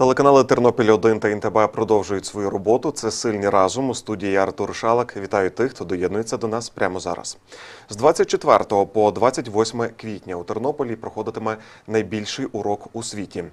Телеканали Тернопіль 1 та ІНТБ продовжують свою роботу. Це сильні разом у студії Артур Шалак. Вітаю тих, хто доєднується до нас прямо зараз. З 24 по 28 квітня у Тернополі проходитиме найбільший урок у світі.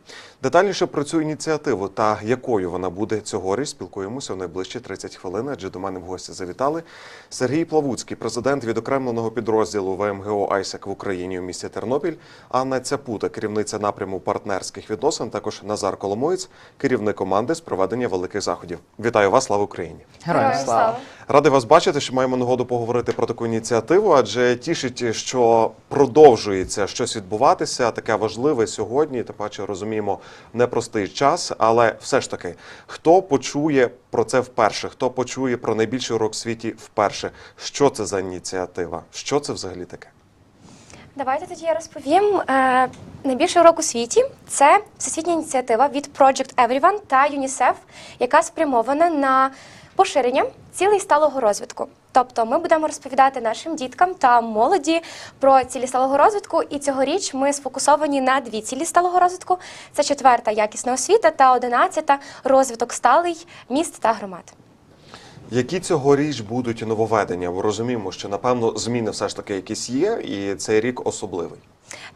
Детальніше про цю ініціативу та якою вона буде цьогоріч, спілкуємося у найближчі 30 хвилин. Адже до мене в гості завітали Сергій Плавуцький, президент відокремленого підрозділу ВМГО Айсек в Україні у місті Тернопіль, Анна Цяпута, керівниця напряму партнерських відносин, також Назар Коломоєць, керівник команди з проведення великих заходів. Вітаю вас, слава Україні! Героям слава! Радий вас бачити, що маємо нагоду поговорити про таку ініціативу, адже тішить, що продовжується щось відбуватися. Таке важливе сьогодні. Тим паче розуміємо непростий час, але все ж таки, хто почує про це вперше, хто почує про найбільший урок в світі вперше? Що це за ініціатива? Що це взагалі таке? Давайте тоді я розповім. Е, найбільший урок у світі це всесвітня ініціатива від Project Everyone та UNICEF, яка спрямована на поширення цілей сталого розвитку. Тобто ми будемо розповідати нашим діткам та молоді про цілі сталого розвитку. І цьогоріч ми сфокусовані на дві цілі сталого розвитку: це четверта якісна освіта та одинадцята розвиток сталий міст та громад. Які цьогоріч будуть нововведення? Бо розуміємо, що напевно зміни все ж таки якісь є, і цей рік особливий.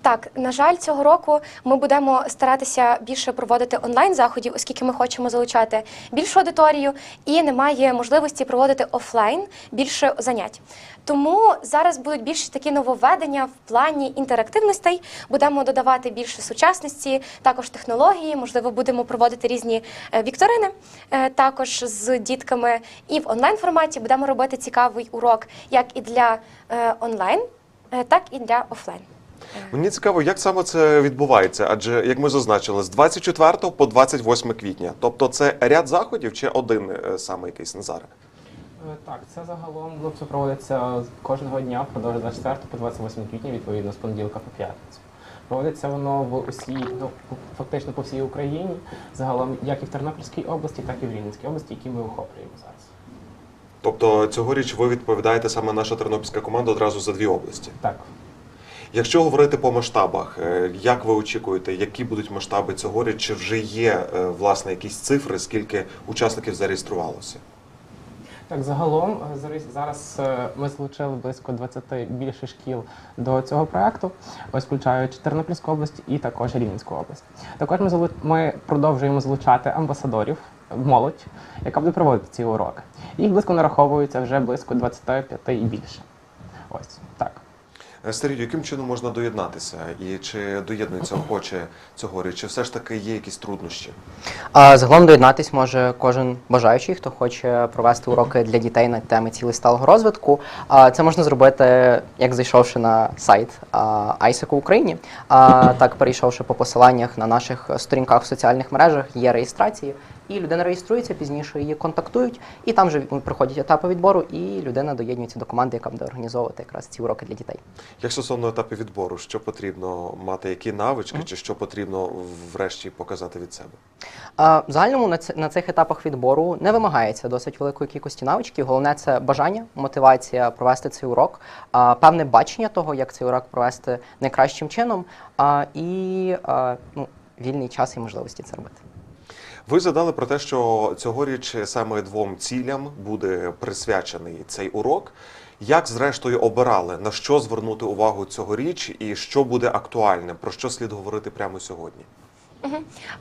Так, на жаль, цього року ми будемо старатися більше проводити онлайн заходів, оскільки ми хочемо залучати більшу аудиторію і немає можливості проводити офлайн більше занять. Тому зараз будуть більше такі нововведення в плані інтерактивностей. Будемо додавати більше сучасності, також технології. Можливо, будемо проводити різні е, вікторини е, також з дітками. І в онлайн форматі будемо робити цікавий урок як і для е, онлайн, так і для офлайн. Мені цікаво, як саме це відбувається, адже як ми зазначили, з 24 по 28 квітня. Тобто це ряд заходів чи один е, саме якийсь Назаре? Е, Так, це загалом ну, це проводиться кожного дня впродовж 24 по 28 квітня, відповідно, з понеділка по п'ятницю. Проводиться воно в усій, ну фактично по всій Україні, загалом як і в Тернопільській області, так і в Рівненській області, які ми охоплюємо зараз. Тобто цьогоріч ви відповідаєте саме наша тернопільська команда одразу за дві області. Так. Якщо говорити по масштабах, е, як ви очікуєте, які будуть масштаби цьогоріч? Чи вже є е, власне якісь цифри, скільки учасників зареєструвалося? Так, загалом е, зараз- ми залучили близько 20 більше шкіл до цього проекту, ось включаючи Тернопільську область і також Рівненську область. Також ми ми продовжуємо залучати амбасадорів, молодь, яка буде проводити ці уроки. Їх близько нараховується вже близько 25 і більше. Ось так. Е, яким чином можна доєднатися? І чи доєднується охоче цьогоріч? Чи все ж таки є якісь труднощі? Загалом доєднатись може кожен бажаючий, хто хоче провести уроки для дітей на теми цілей сталого розвитку. А це можна зробити, як зайшовши на сайт ISEC Україні. А так, перейшовши по посиланнях на наших сторінках в соціальних мережах, є реєстрації, і людина реєструється, пізніше її контактують, і там вже проходять етапи відбору, і людина доєднується до команди, яка буде організовувати якраз ці уроки для дітей. Як стосовно етапів відбору, що потрібно мати, які навички, чи що потрібно врешті показати від себе? А, В загальному на, ц- на цих етапах відбору не вимагається досить великої кількості навичків. Головне це бажання, мотивація провести цей урок, а, певне бачення того, як цей урок провести найкращим чином, а, і а, ну, вільний час і можливості це робити. Ви задали про те, що цьогоріч саме двом цілям буде присвячений цей урок. Як зрештою обирали на що звернути увагу цьогоріч, і що буде актуальним, про що слід говорити прямо сьогодні?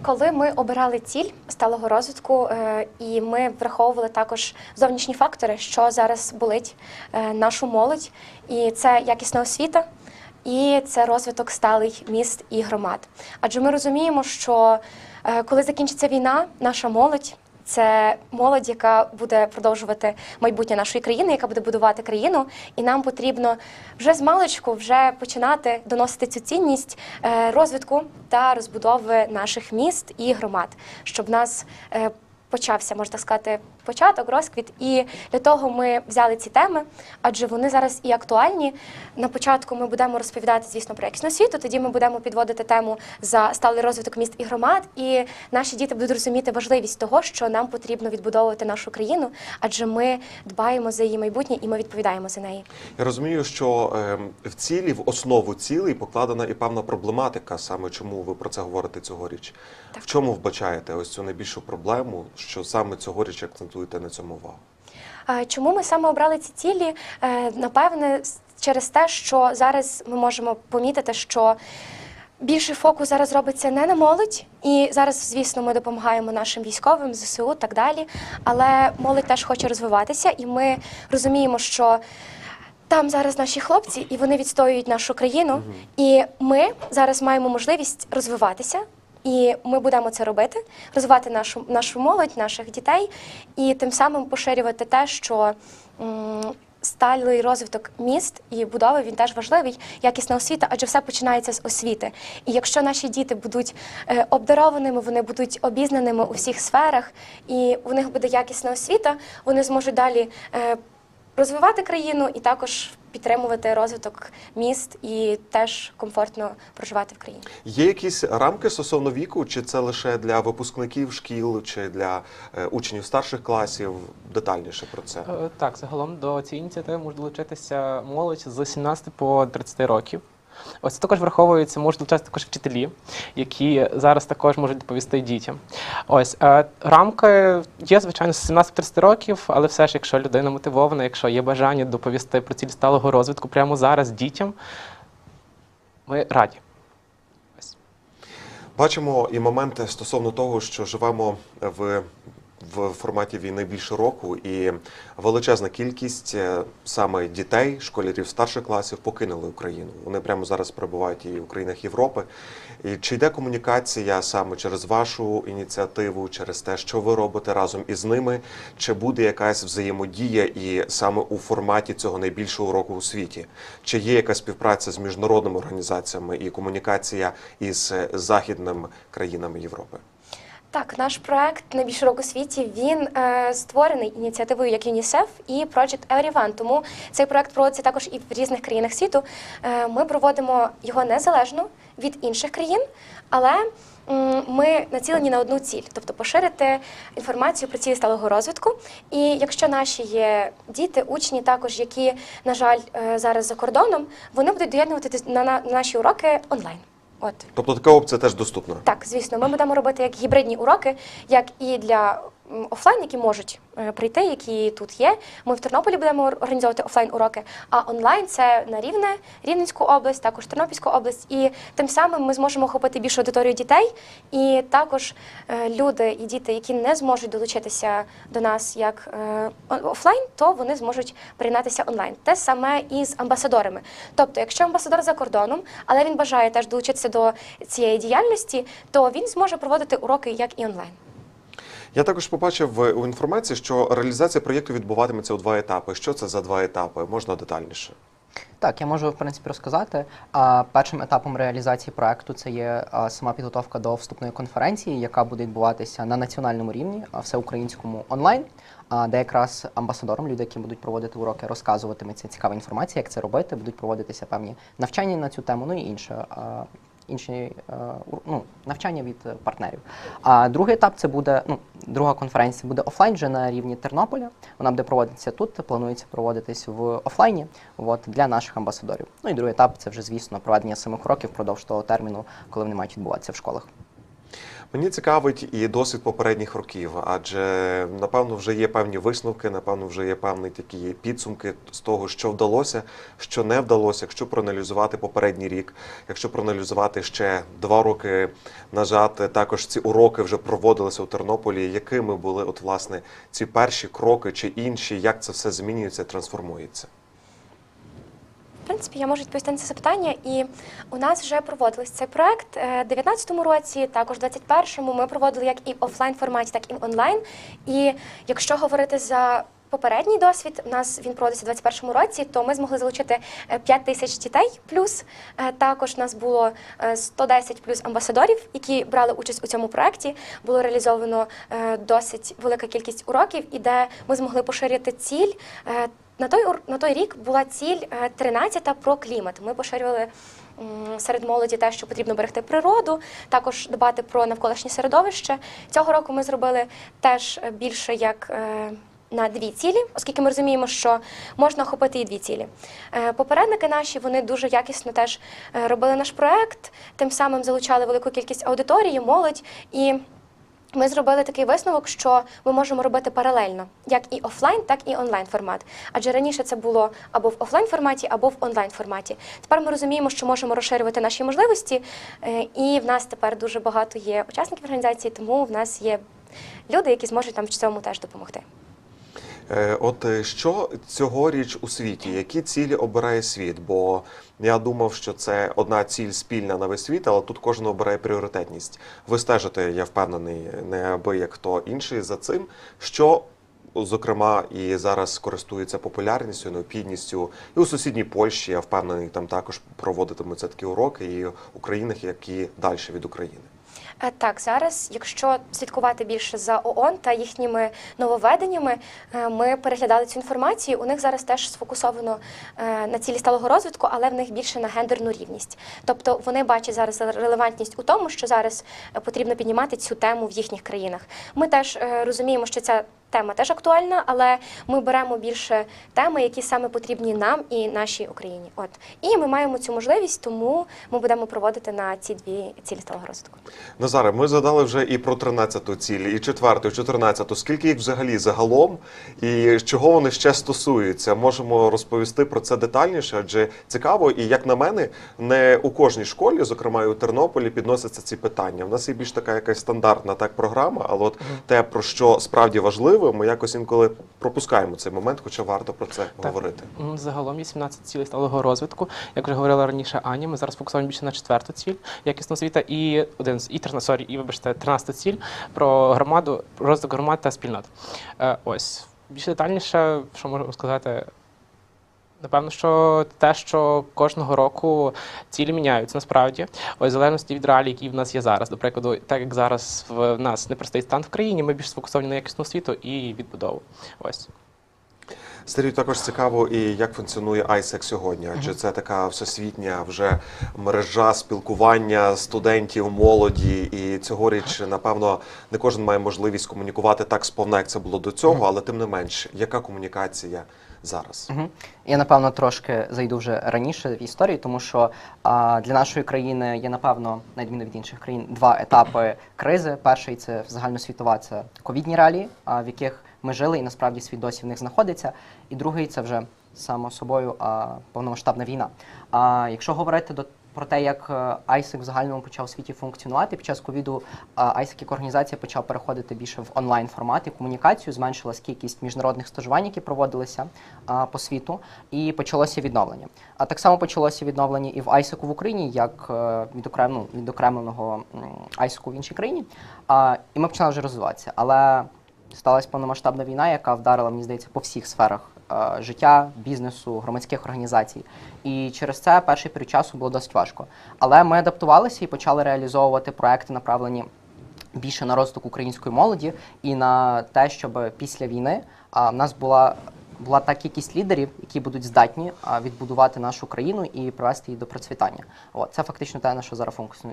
Коли ми обирали ціль сталого розвитку, е, і ми враховували також зовнішні фактори, що зараз болить е, нашу молодь, і це якісна освіта, і це розвиток сталий міст і громад. Адже ми розуміємо, що коли закінчиться війна, наша молодь. Це молодь, яка буде продовжувати майбутнє нашої країни, яка буде будувати країну, і нам потрібно вже з маличку вже починати доносити цю цінність е, розвитку та розбудови наших міст і громад, щоб нас е, почався, можна так сказати, початок, розквіт. І для того ми взяли ці теми, адже вони зараз і актуальні. На початку ми будемо розповідати, звісно, про якісну освіту, тоді ми будемо підводити тему за сталий розвиток міст і громад. І наші діти будуть розуміти важливість того, що нам потрібно відбудовувати нашу країну, адже ми дбаємо за її майбутнє і ми відповідаємо за неї. Я розумію, що ем, в цілі, в основу цілей покладена і певна проблематика, саме чому ви про це говорите цьогоріч. Так. В чому вбачаєте ось цю найбільшу проблему, що саме цьогоріч акцентуєте на цьому увагу? Чому ми саме обрали ці цілі? Е, Напевне, через те, що зараз ми можемо помітити, що більший фокус зараз робиться не на молодь, і зараз, звісно, ми допомагаємо нашим військовим, ЗСУ так далі. Але молодь теж хоче розвиватися, і ми розуміємо, що. Там зараз наші хлопці, і вони відстоюють нашу країну. І ми зараз маємо можливість розвиватися, і ми будемо це робити, розвивати нашу нашу молодь, наших дітей, і тим самим поширювати те, що сталий розвиток міст і будови він теж важливий, якісна освіта, адже все починається з освіти. І якщо наші діти будуть е, обдарованими, вони будуть обізнаними у всіх сферах, і у них буде якісна освіта, вони зможуть далі. е, розвивати країну і також підтримувати розвиток міст і теж комфортно проживати в країні. Є якісь рамки стосовно віку, чи це лише для випускників шкіл, чи для е, учнів старших класів? Детальніше про це. Е, Так, загалом до цієї ініціативи може долучитися молодь з 17 по 30 років. Ось це також враховується, можуть долучатися також вчителі, які зараз також можуть доповісти дітям. Ось е, рамки є, звичайно, з 17-30 років, але все ж, якщо людина мотивована, якщо є бажання доповісти про цілі сталого розвитку прямо зараз дітям, ми раді. Бачимо і моменти стосовно того, що живемо в, в форматі війни більше року, і величезна кількість е, саме дітей, школярів старших класів покинули Україну. Вони прямо зараз перебувають і в країнах Європи. І чи йде комунікація саме через вашу ініціативу, через те, що ви робите разом із ними? Чи буде якась взаємодія і саме у форматі цього найбільшого року у світі? Чи є якась співпраця з міжнародними організаціями і комунікація із е, західними країнами Європи? Так, наш проект найбільш у світі він е, створений ініціативою як ЮНІСЕФ і Project Everyone. Тому цей проект проводиться також і в різних країнах світу. Е, ми проводимо його незалежно від інших країн, але м, ми націлені на одну ціль, тобто поширити інформацію про цілі сталого розвитку. І якщо наші є діти, учні, також які, на жаль, е, зараз за кордоном, вони будуть доєднувати на, на наші уроки онлайн. От. Тобто така опція теж доступна. Так, звісно, ми будемо робити як гібридні уроки, як і для офлайн, які можуть е, прийти, які тут є. Ми в Тернополі будемо організовувати офлайн уроки, а онлайн це на Рівне, Рівненську область, також Тернопільську область. І тим самим ми зможемо охопити більшу аудиторію дітей. І також е, люди і діти, які не зможуть долучитися до нас як е, офлайн, то вони зможуть приєднатися онлайн. Те саме і з амбасадорами. Тобто, якщо амбасадор за кордоном, але він бажає теж долучитися до цієї діяльності, то він зможе проводити уроки як і онлайн. Я також побачив е, у інформації, що реалізація проєкту відбуватиметься у два етапи. Що це за два етапи? Можна детальніше? Так, я можу в принципі розказати. Першим етапом реалізації проекту це є сама підготовка до вступної конференції, яка буде відбуватися на національному рівні, всеукраїнському онлайн. Де якраз амбасадором, люди, які будуть проводити уроки, розказуватиметься цікава інформація, як це робити, будуть проводитися певні навчання на цю тему, ну і інше. Інші е, ну, навчання від партнерів. А другий етап це буде ну, друга конференція буде офлайн вже на рівні Тернополя. Вона буде проводитися тут, планується проводитись в офлайні от, для наших амбасадорів. Ну і другий етап це вже, звісно, проведення самих уроків впродовж того терміну, коли вони мають відбуватися в школах. Мені цікавить і досвід попередніх років, адже напевно вже є певні висновки, напевно, вже є певні такі підсумки з того, що вдалося, що не вдалося. Якщо проаналізувати попередній рік, якщо проаналізувати ще два роки назад, також ці уроки вже проводилися у Тернополі. Якими були от власне ці перші кроки чи інші, як це все змінюється, трансформується? Принципі, я можу відповісти на це запитання. І у нас вже проводились цей проект Е, в 19-му році, також в 21-му ми проводили як і в офлайн форматі, так і в онлайн. І якщо говорити за попередній досвід, у нас він проводився у 2021 році, то ми змогли залучити е, 5 тисяч дітей плюс. Е, Також у нас було е, 110 плюс амбасадорів, які брали участь у цьому проєкті. Було реалізовано е, досить велика кількість уроків, і де ми змогли поширити ціль. Е, На той, на той рік була ціль е, 13 про клімат. Ми поширювали серед молоді те, що потрібно берегти природу, також дбати про навколишнє середовище. Цього року ми зробили теж е, більше як е, на дві цілі, оскільки ми розуміємо, що можна охопити і дві цілі. Е, Попередники наші вони дуже якісно теж е, робили наш проект, тим самим залучали велику кількість аудиторії, молодь і. Ми зробили такий висновок, що ми можемо робити паралельно, як і офлайн, так і онлайн формат. Адже раніше це було або в офлайн форматі, або в онлайн форматі. Тепер ми розуміємо, що можемо розширювати наші можливості, е, і в нас тепер дуже багато є учасників організації, тому в нас є люди, які зможуть нам в цьому теж допомогти. Е, От е, що цьогоріч у світі? Які цілі обирає світ? Бо я думав, що це одна ціль спільна на весь світ, але тут кожен обирає пріоритетність. Ви стежите, я впевнений, не аби як хто інший за цим. Що зокрема і зараз користується популярністю, необхідністю, і у сусідній Польщі я впевнений, там також проводитимуться такі уроки, і у країнах, які далі від України. Е, Так, зараз, якщо слідкувати більше за ООН та їхніми нововведеннями, е, ми переглядали цю інформацію. У них зараз теж сфокусовано е, на цілі сталого розвитку, але в них більше на гендерну рівність. Тобто вони бачать зараз релевантність у тому, що зараз потрібно піднімати цю тему в їхніх країнах. Ми теж розуміємо, що ця тема теж актуальна, але ми беремо більше теми, які саме потрібні нам і нашій Україні. От і ми маємо цю можливість, тому ми будемо проводити на ці дві цілі сталого розвитку. Назаре, ми згадали вже і про 13-ту ціль, і 4-ту, і 14-ту. Скільки їх взагалі загалом, і чого вони ще стосуються? Можемо розповісти про це детальніше, адже цікаво, і як на мене, не у кожній школі, зокрема і у Тернополі, підносяться ці питання. У нас є більш така якась стандартна так програма, але от те, про що справді важливо, ми якось інколи пропускаємо цей момент, хоча варто про це говорити. Загалом є 17 цілей сталого розвитку. Як вже говорила раніше Аня, ми зараз фокусуємо більше на четверту ціль якісна освіта і один з і сорі, і вибачте, 13 ціль про громаду, розвиток громад та спільнот. Е, ось більш детальніше, що можу сказати. Напевно, що те, що кожного року цілі міняються насправді, ось залежності від реалій, які в нас є зараз. До прикладу, так як зараз в нас непростий стан в країні, ми більш сфокусовані на якісну освіту і відбудову. Ось. Сергію, також цікаво, і як функціонує ISEC сьогодні, адже це така всесвітня вже мережа спілкування студентів, молоді. І цьогоріч, напевно, не кожен має можливість комунікувати так сповна, як це було до цього, але тим не менш, яка комунікація зараз? Угу. Я напевно трошки зайду вже раніше в історію, тому що а, для нашої країни є напевно, на відміну від інших країн, два етапи кризи. Перший це загальносвітова, це ковідні реалії, а, в яких ми жили, і насправді світ досі в них знаходиться. І другий це вже само собою а, повномасштабна війна. А якщо говорити до про те, як е, ISEC в загальному почав у світі функціонувати під час ковіду, ISEC як організація почав переходити більше в онлайн формат і комунікацію, зменшилась кількість міжнародних стажувань, які проводилися по світу, і почалося відновлення. А так само почалося відновлення і в ISEC в Україні, як е, ну, відокремленого м, ISEC в іншій країні. І ми почали вже розвиватися. Але сталася повномасштабна війна, яка вдарила, мені здається, по всіх сферах е, життя, бізнесу, громадських організацій. І через це перший період часу було досить важко. Але ми адаптувалися і почали реалізовувати проекти, направлені більше на розвиток української молоді і на те, щоб після війни в нас була. Була та кількість лідерів, які будуть здатні відбудувати нашу країну і привести її до процвітання. От це фактично те, на що зараз фокусу-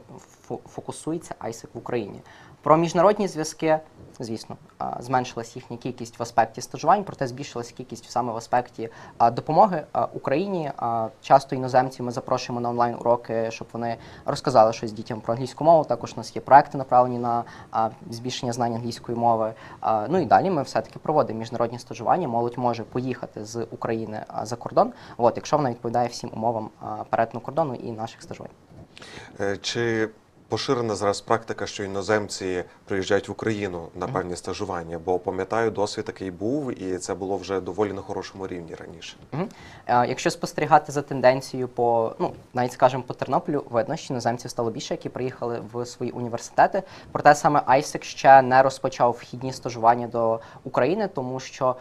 фо- фокусується ISEC в Україні. Про міжнародні зв'язки, звісно, зменшилась їхня кількість в аспекті стажувань, проте збільшилась кількість саме в аспекті допомоги Україні. Часто іноземців ми запрошуємо на онлайн уроки, щоб вони розказали щось дітям про англійську мову. Також у нас є проекти направлені на збільшення знань англійської мови. Ну і далі ми все-таки проводимо міжнародні стажування. Молодь може поїхати з України за кордон, от, якщо вона відповідає всім умовам перетину кордону і наших стажувань. Е, Чи поширена зараз практика, що іноземці приїжджають в Україну на певні стажування? Бо пам'ятаю, досвід такий був, і це було вже доволі на хорошому рівні раніше. Е, Якщо спостерігати за тенденцією по, ну навіть скажімо, по Тернополю, видно, що іноземців стало більше, які приїхали в свої університети. Проте саме ISEC ще не розпочав вхідні стажування до України, тому що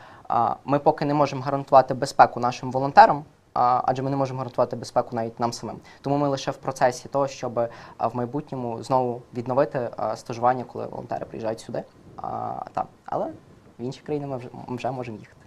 Ми поки не можемо гарантувати безпеку нашим волонтерам, адже ми не можемо гарантувати безпеку навіть нам самим. Тому ми лише в процесі того, щоб в майбутньому знову відновити стажування, коли волонтери приїжджають сюди. А, та. Але в інші країни ми вже, ми вже можемо їхати.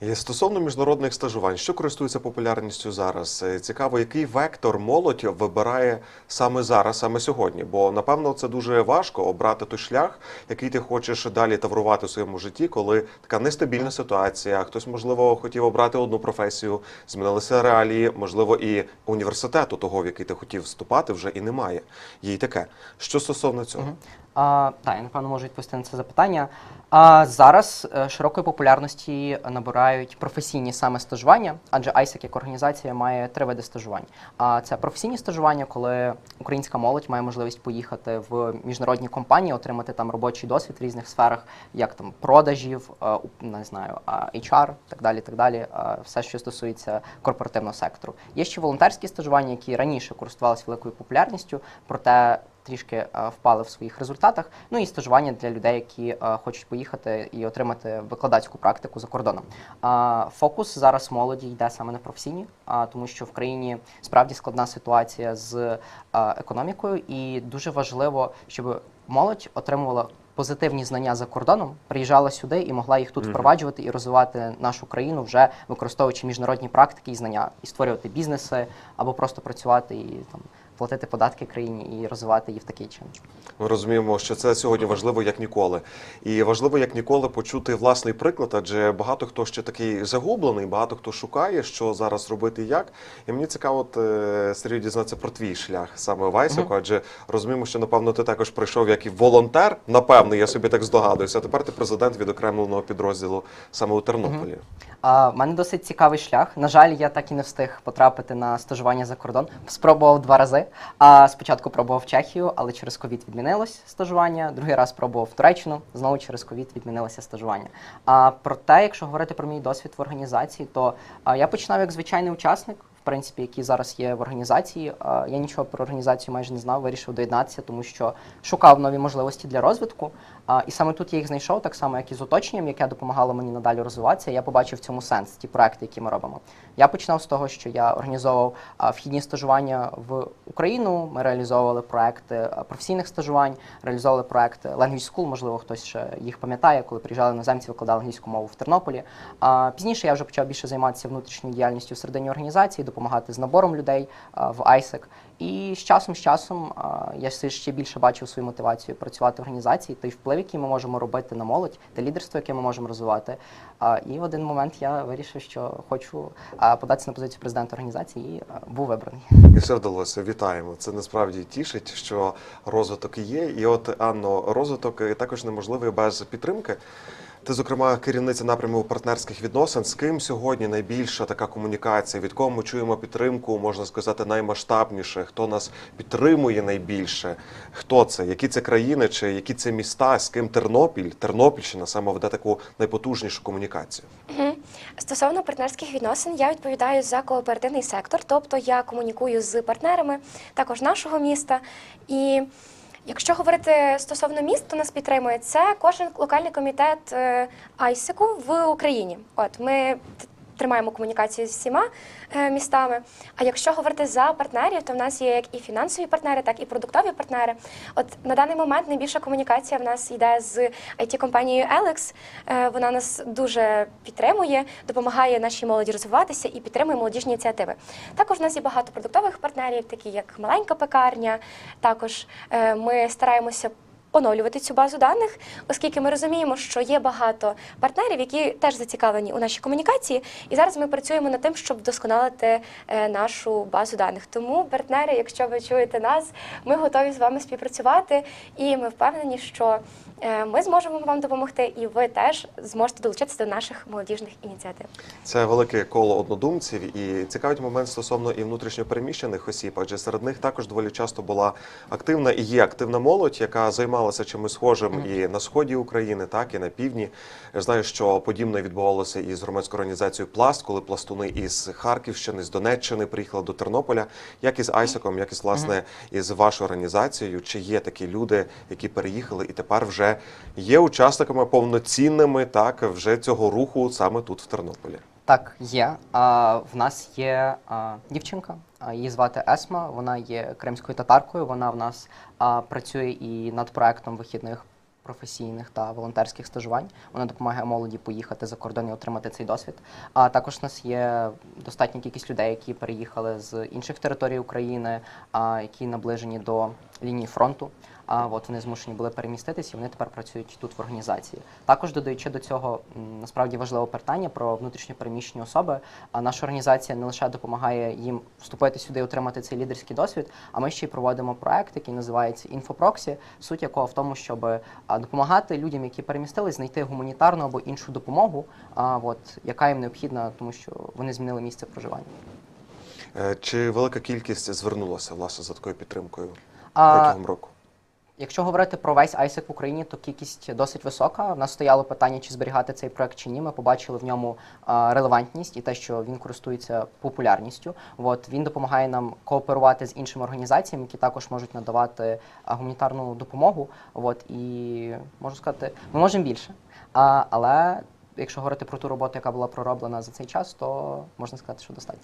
І стосовно міжнародних стажувань, що користується популярністю зараз? Е, Цікаво, який вектор молодь вибирає саме зараз, саме сьогодні? Бо напевно це дуже важко обрати той шлях, який ти хочеш далі таврувати у своєму житті, коли така нестабільна ситуація. Хтось, можливо, хотів обрати одну професію, змінилися реалії, можливо, і університету того, в який ти хотів вступати, вже і немає. Є й таке. Що стосовно цього? А, так, я напевно можу відповісти на це запитання. А, зараз е, широкої популярності набирають професійні саме стажування, адже ISEC як організація має три види стажувань. А це професійні стажування, коли українська молодь має можливість поїхати в міжнародні компанії, отримати там робочий досвід в різних сферах, як там продажів, е, не знаю, HR, так далі, так далі. е, Все, що стосується корпоративного сектору. Є ще волонтерські стажування, які раніше користувалися великою популярністю, проте трішки е, впали в своїх результатах. Ну і стажування для людей, які е, хочуть поїхати і отримати викладацьку практику за кордоном. Фокус зараз молоді йде саме на професійні, тому що в країні справді складна ситуація з е, економікою, і дуже важливо, щоб молодь отримувала. Позитивні знання за кордоном приїжджала сюди і могла їх тут впроваджувати і розвивати нашу країну, вже використовуючи міжнародні практики і знання, і створювати бізнеси або просто працювати і там платити податки країні і розвивати її в такий чин. Ми розуміємо, що це сьогодні важливо як ніколи, і важливо як ніколи почути власний приклад, адже багато хто ще такий загублений, багато хто шукає, що зараз робити і як. І мені цікаво, от, е, Сергій, дізнатися про твій шлях саме в Айсеку, адже розуміємо, що напевно ти також прийшов як і волонтер. Напевно, я собі так здогадуюся. А тепер ти президент відокремленого підрозділу саме у Тернополі. А, в мене досить цікавий шлях. На жаль, я так і не встиг потрапити на стажування за кордон. Спробував два рази. А спочатку пробував Чехію, але через ковід відмінилось стажування. Другий раз пробував Туреччину, знову через ковід відмінилося стажування. А проте, якщо говорити про мій досвід в організації, то я починав як звичайний учасник. Принципі, який зараз є в організації. Я нічого про організацію майже не знав, вирішив доєднатися, тому що шукав нові можливості для розвитку. І саме тут я їх знайшов, так само як і з оточенням, яке допомагало мені надалі розвиватися. Я побачив в цьому сенс, ті проекти, які ми робимо. Я починав з того, що я організовував вхідні стажування в Україну. Ми реалізовували проекти професійних стажувань, реалізовували проекти Language School, можливо, хтось ще їх пам'ятає, коли приїжджали іноземці, викладали англійську мову в Тернополі. Пізніше я вже почав більше займатися внутрішньою діяльністю всередині організації, допомагати з набором людей в ISEC. І з часом, з часом я ще більше бачив свою мотивацію працювати в організації, той вплив, який ми можемо робити на молодь, те лідерство, яке ми можемо розвивати. І в один момент я вирішив, що хочу податися на позицію президента організації і був вибраний. І все вдалося. Вітаємо. Це насправді тішить, що розвиток є. І от Анно, розвиток е, також неможливий без підтримки. Ти, зокрема, керівниця напряму партнерських відносин. З ким сьогодні найбільша така комунікація? Від кого ми чуємо підтримку, можна сказати, наймасштабніше? Хто нас підтримує найбільше? Хто це? Які це країни, чи які це міста? З ким Тернопіль, Тернопільщина саме веде таку найпотужнішу комунікацію? Мгм. Стосовно партнерських відносин, я відповідаю за кооперативний сектор, тобто я комунікую з партнерами також нашого міста. І якщо говорити стосовно міст, то нас підтримує це кожен локальний комітет Айсику в Україні. От ми тримаємо комунікацію з всіма е, містами. А якщо говорити за партнерів, то в нас є як і фінансові партнери, так і продуктові партнери. От на даний момент найбільша комунікація в нас йде з it компанією Alex. Е, Вона нас дуже підтримує, допомагає нашій молоді розвиватися і підтримує молодіжні ініціативи. Також в нас є багато продуктових партнерів, такі як маленька пекарня. Також е, ми стараємося. Оновлювати цю базу даних, оскільки ми розуміємо, що є багато партнерів, які теж зацікавлені у нашій комунікації, і зараз ми працюємо над тим, щоб вдосконалити е, нашу базу даних. Тому, партнери, якщо ви чуєте нас, ми готові з вами співпрацювати, і ми впевнені, що ми зможемо вам допомогти, і ви теж зможете долучитися до наших молодіжних ініціатив. Це велике коло однодумців, і цікавить момент стосовно і внутрішньопереміщених осіб, адже серед них також доволі часто була активна і є активна молодь, яка займалася чимось схожим і на сході України, так і на півдні. Я знаю, що подібне відбувалося і з громадською організацією Пласт, коли пластуни із Харківщини, з Донеччини приїхали до Тернополя, як із Айсеком, як і власне із вашою організацією. Чи є такі люди, які переїхали і тепер вже є учасниками повноцінними так вже цього руху саме тут в Тернополі. Так, є. А, в нас є а, дівчинка, її звати Есма. Вона є кримською татаркою. Вона в нас а, працює і над проектом вихідних професійних та волонтерських стажувань. Вона допомагає молоді поїхати за кордон і отримати цей досвід. А також у нас є достатня кількість людей, які переїхали з інших територій України, а, які наближені до лінії фронту. А от вони змушені були переміститися, і вони тепер працюють тут в організації. Також додаючи до цього насправді важливе питання про внутрішньо переміщені особи. А наша організація не лише допомагає їм вступити сюди і отримати цей лідерський досвід, а ми ще й проводимо проект, який називається Інфопроксі, суть якого в тому, щоб допомагати людям, які перемістились, знайти гуманітарну або іншу допомогу, а, от, яка їм необхідна, тому що вони змінили місце проживання. Е, Чи велика кількість звернулася власне за такою підтримкою протягом року? Якщо говорити про весь ISEC в Україні, то кількість досить висока. У нас стояло питання, чи зберігати цей проект чи ні. Ми побачили в ньому а, релевантність і те, що він користується популярністю. От він допомагає нам кооперувати з іншими організаціями, які також можуть надавати гуманітарну допомогу. От і можу сказати, ми можемо більше. А, але якщо говорити про ту роботу, яка була пророблена за цей час, то можна сказати, що достатньо.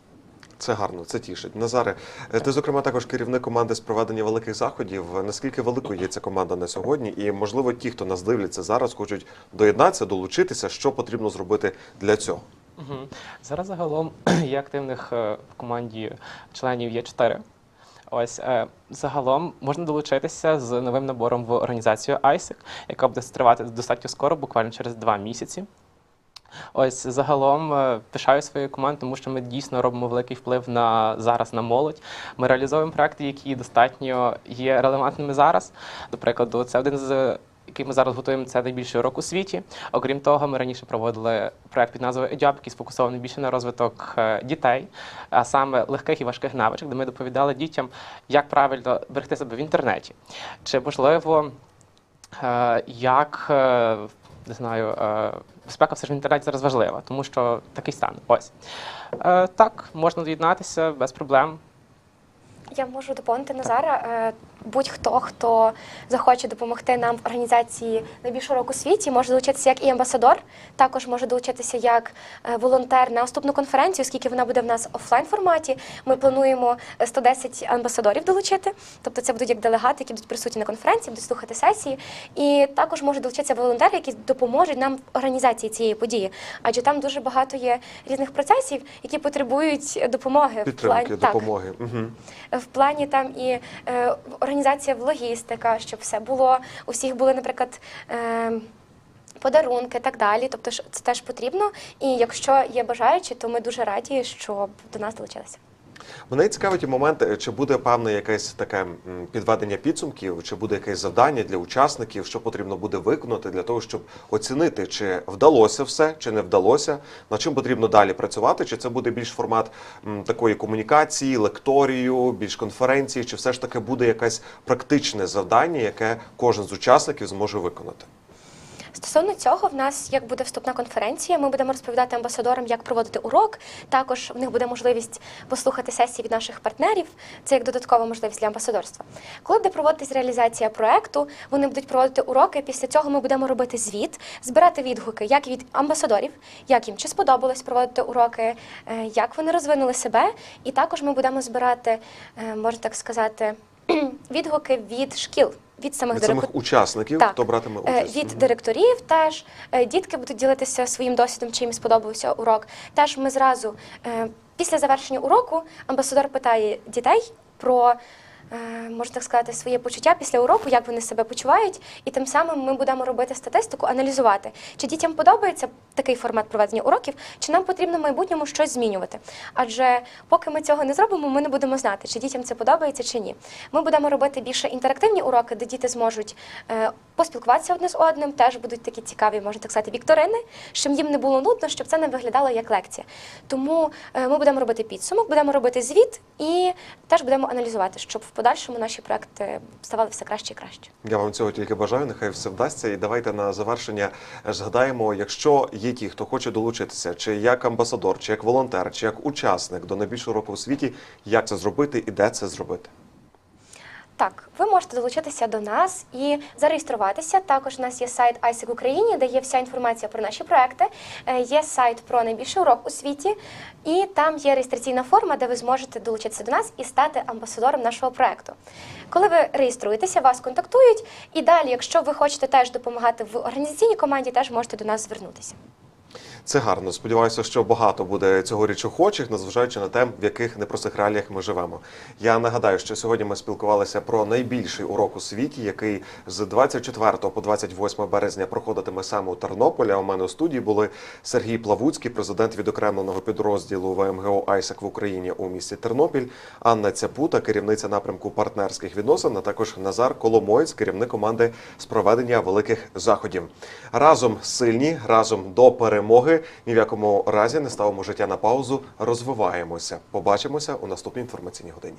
Це гарно, це тішить. Назаре, е, ти, зокрема, також керівник команди з проведення великих заходів. Наскільки великою є ця команда на сьогодні? І, можливо, ті, хто нас дивляться зараз, хочуть доєднатися, долучитися, що потрібно зробити для цього? Угу. Зараз загалом є активних е, в команді членів є чотири. Ось е, загалом можна долучитися з новим набором в організацію ISEC, яка буде тривати достатньо скоро, буквально через два місяці. Ось загалом е, пишаю своєю командою, тому що ми дійсно робимо великий вплив на зараз на молодь. Ми реалізовуємо проекти, які достатньо є релевантними зараз. До прикладу, це один з який ми зараз готуємо, це найбільший урок у світі. Окрім того, ми раніше проводили проект під назвою EDUP, який сфокусований більше на розвиток е, дітей, а саме легких і важких навичок, де ми доповідали дітям, як правильно берегти себе в інтернеті. Чи можливо, е, як не знаю, е, безпека все ж в інтернеті зараз важлива, тому що такий стан. Ось Е, так, можна доєднатися без проблем. Я можу доповнити Назара. Е, Будь-хто, хто захоче допомогти нам в організації найбільшого року у світі, може долучитися як і амбасадор, також може долучитися як е, волонтер на наступну конференцію, оскільки вона буде в нас офлайн форматі. Ми плануємо е, 110 амбасадорів долучити, тобто це будуть як делегати, які будуть присутні на конференції, будуть слухати сесії. І також може долучитися волонтери, які допоможуть нам в організації цієї події, адже там дуже багато є різних процесів, які потребують допомоги Підтримки, Так допомоги. Угу. в плані там і е, організація в логістика, щоб все було у всіх були, наприклад. Е, Подарунки так далі, тобто це теж потрібно. І якщо є бажаючі, то ми дуже раді, щоб до нас долучилися. Мене цікавить момент, е, чи буде певне якесь таке підведення підсумків, чи буде якесь завдання для учасників, що потрібно буде виконати для того, щоб оцінити, чи вдалося все, чи не вдалося, над чим потрібно далі працювати, чи це буде більш формат такої комунікації, лекторію, більш конференції, чи все ж таки буде якесь практичне завдання, яке кожен з учасників зможе виконати. Стосовно цього, в нас як буде вступна конференція, ми будемо розповідати амбасадорам, як проводити урок. Також в них буде можливість послухати сесії від наших партнерів. Це як додаткова можливість для амбасадорства. Коли буде проводитись реалізація проекту, вони будуть проводити уроки. Після цього ми будемо робити звіт, збирати відгуки як від амбасадорів, як їм чи сподобалось проводити уроки, е, як вони розвинули себе. І також ми будемо збирати, е, можна так сказати, відгуки від шкіл. Від самих Від директорів. самих учасників, Так. хто братиме Е, участь. Від директорів теж е, дітки будуть ділитися своїм досвідом, чим їм сподобався урок. Теж ми зразу е, після завершення уроку амбасадор питає дітей про. Е, Можна так сказати, своє почуття після уроку, як вони себе почувають, і тим самим ми будемо робити статистику, аналізувати, чи дітям подобається такий формат проведення уроків, чи нам потрібно в майбутньому щось змінювати. Адже поки ми цього не зробимо, ми не будемо знати, чи дітям це подобається чи ні. Ми будемо робити більше інтерактивні уроки, де діти зможуть е, поспілкуватися одне з одним. Теж будуть такі цікаві, можна так сказати, вікторини, щоб їм не було нудно, щоб це не виглядало як лекція. Тому е, ми будемо робити підсумок, будемо робити звіт і теж будемо аналізувати, щоб в подальшому наші проекти ставали все краще і краще. Я вам цього тільки бажаю, нехай все вдасться. І давайте на завершення згадаємо, якщо є ті, хто хоче долучитися, чи як амбасадор, чи як волонтер, чи як учасник до найбільшого року у світі, як це зробити і де це зробити. Так, ви можете долучитися до нас і зареєструватися. Також у нас є сайт ISEC в Україні, де є вся інформація про наші проекти. Е, Є сайт про найбільший урок у світі, і там є реєстраційна форма, де ви зможете долучитися до нас і стати амбасадором нашого проекту. Коли ви реєструєтеся, вас контактують, і далі, якщо ви хочете теж допомагати в організаційній команді, теж можете до нас звернутися. Це гарно. Сподіваюся, що багато буде цьогоріч охочих, незважаючи на те, в яких непростих реаліях ми живемо. Я нагадаю, що сьогодні ми спілкувалися про найбільший урок у світі, який з 24 по 28 березня проходитиме саме у Тернополі. А у мене у студії були Сергій Плавуцький, президент відокремленого підрозділу ВМГО Айсек в Україні у місті Тернопіль, Анна Цяпута, керівниця напрямку партнерських відносин, а також Назар Коломоєць, керівник команди з проведення великих заходів. Разом сильні, разом до перемоги. Ні в якому разі не ставимо життя на паузу, розвиваємося. Побачимося у наступній інформаційній годині.